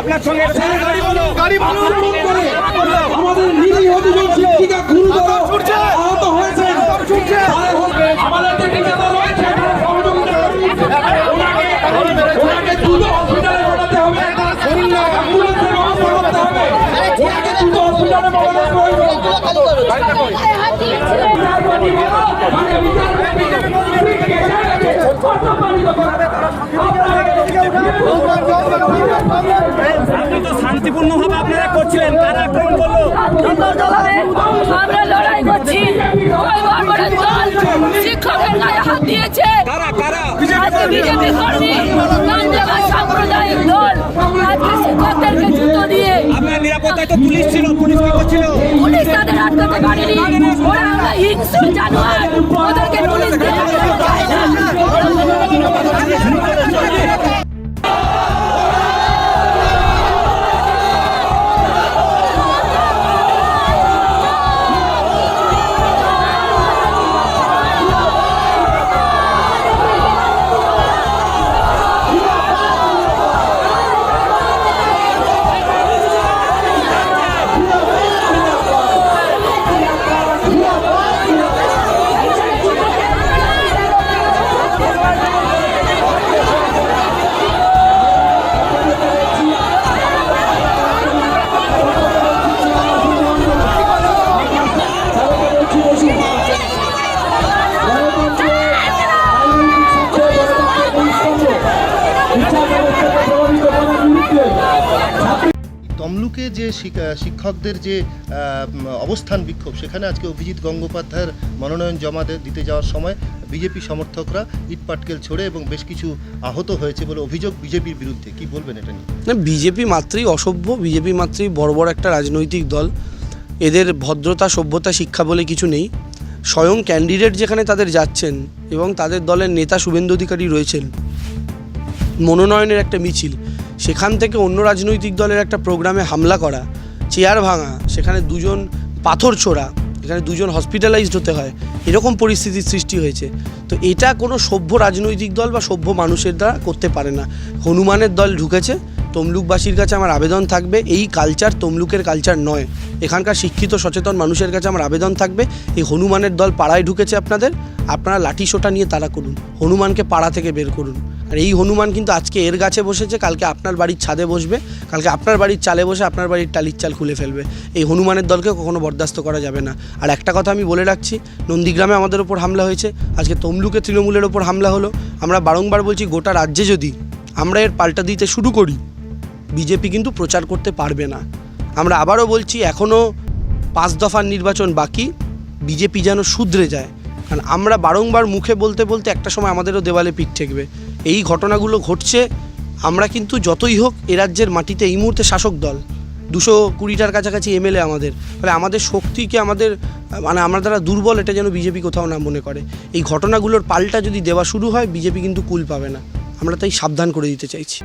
আপনার সঙ্গে গাড়ি ভালো গাড়ি ভালো আমাদের নীতি অধিকাংশ আপনি তো শান্তিপূর্ণভাবে আপনারা করছিলেন কারা আক্রমণ করল? আমরা লড়াই করছি। শিক্ষকের গায়ে হাত দিয়েছে কারা? কারা বিজেপি কর্মী আপনার নিরাপত্তায় তো পুলিশ ছিল, পুলিশ কি করছিল? পুলিশ তাদের আটকাতে পারেনি। ওরা হিংসু জানোয়ার। ওদেরকে তমলুকে যে শিক- শিক্ষকদের যে অবস্থান বিক্ষোভ, সেখানে আজকে অভিজিৎ গঙ্গোপাধ্যায়ের মনোনয়ন জমা দিতে যাওয়ার সময় বিজেপি সমর্থকরা ইট পাটকেল ছোড়ে এবং বেশ কিছু আহত হয়েছে বলে অভিযোগ বিজেপির বিরুদ্ধে। কি বলবেন এটা নিয়ে? না, বিজেপি মাত্রই অসভ্য, বিজেপি মাত্রই বড় বড় একটা রাজনৈতিক দল। এদের ভদ্রতা, সভ্যতা, শিক্ষা বলে কিছু নেই। স্বয়ং ক্যান্ডিডেট যেখানে তাদের যাচ্ছেন এবং তাদের দলের নেতা শুভেন্দু অধিকারী রয়েছেন। মনোনয়নের একটা মিছিল। সেখান থেকে অন্য রাজনৈতিক দলের একটা প্রোগ্রামে হামলা করা, চেয়ার ভাঙা, সেখানে দুজন পাথর ছোড়া, এখানে দুজন হসপিটালাইজড হতে হয়, এরকম পরিস্থিতির সৃষ্টি হয়েছে। তো এটা কোনো সভ্য রাজনৈতিক দল বা সভ্য মানুষের দ্বারা করতে পারে না। হনুমানের দল ঢুকেছে, তমলুকবাসীর কাছে আমার আবেদন থাকবে, এই কালচার তমলুকের কালচার নয়। এখানকার শিক্ষিত, সচেতন মানুষের কাছে আমার আবেদন থাকবে, এই হনুমানের দল পাড়ায় ঢুকেছে আপনাদের, আপনারা লাঠি সোটা নিয়ে তাড়া করুন, হনুমানকে পাড়া থেকে বের করুন। আর এই হনুমান কিন্তু আজকে এর গাছে বসেছে, কালকে আপনার বাড়ির ছাদে বসবে, কালকে আপনার বাড়ির চালে বসে আপনার বাড়ির টালির চাল খুলে ফেলবে। এই হনুমানের দলকে কখনো বরদাস্ত করা যাবে না। আর একটা কথা আমি বলে রাখছি, নন্দীগ্রামে আমাদের ওপর হামলা হয়েছে, আজকে তমলুকে তৃণমূলের ওপর হামলা হলো। আমরা বারংবার বলছি, গোটা রাজ্যে যদি আমরা এর পাল্টা দিতে শুরু করি, বিজেপি কিন্তু প্রচার করতে পারবে না। আমরা আবারও বলছি এখনও পাঁচ দফার নির্বাচন বাকি, বিজেপি যেন শুধরে যায়। কারণ আমরা বারংবার মুখে বলতে বলতে একটা সময় আমাদেরও দেওয়ালে পিঠ ঠেকবে। এই ঘটনাগুলো ঘটছে, আমরা কিন্তু যতই হোক এ রাজ্যের মাটিতে এই মুহূর্তে শাসক দল। দুশো কুড়িটার কাছাকাছি এমএলএ আমাদের। ফলে আমাদের শক্তিকে আমাদের মানে আমরা দ্বারা দুর্বল, এটা যেন বিজেপি কোথাও না মনে করে। এই ঘটনাগুলোর পাল্টা যদি দেওয়া শুরু হয়, বিজেপি কিন্তু কুল পাবে না। আমরা তাই সাবধান করে দিতে চাইছি।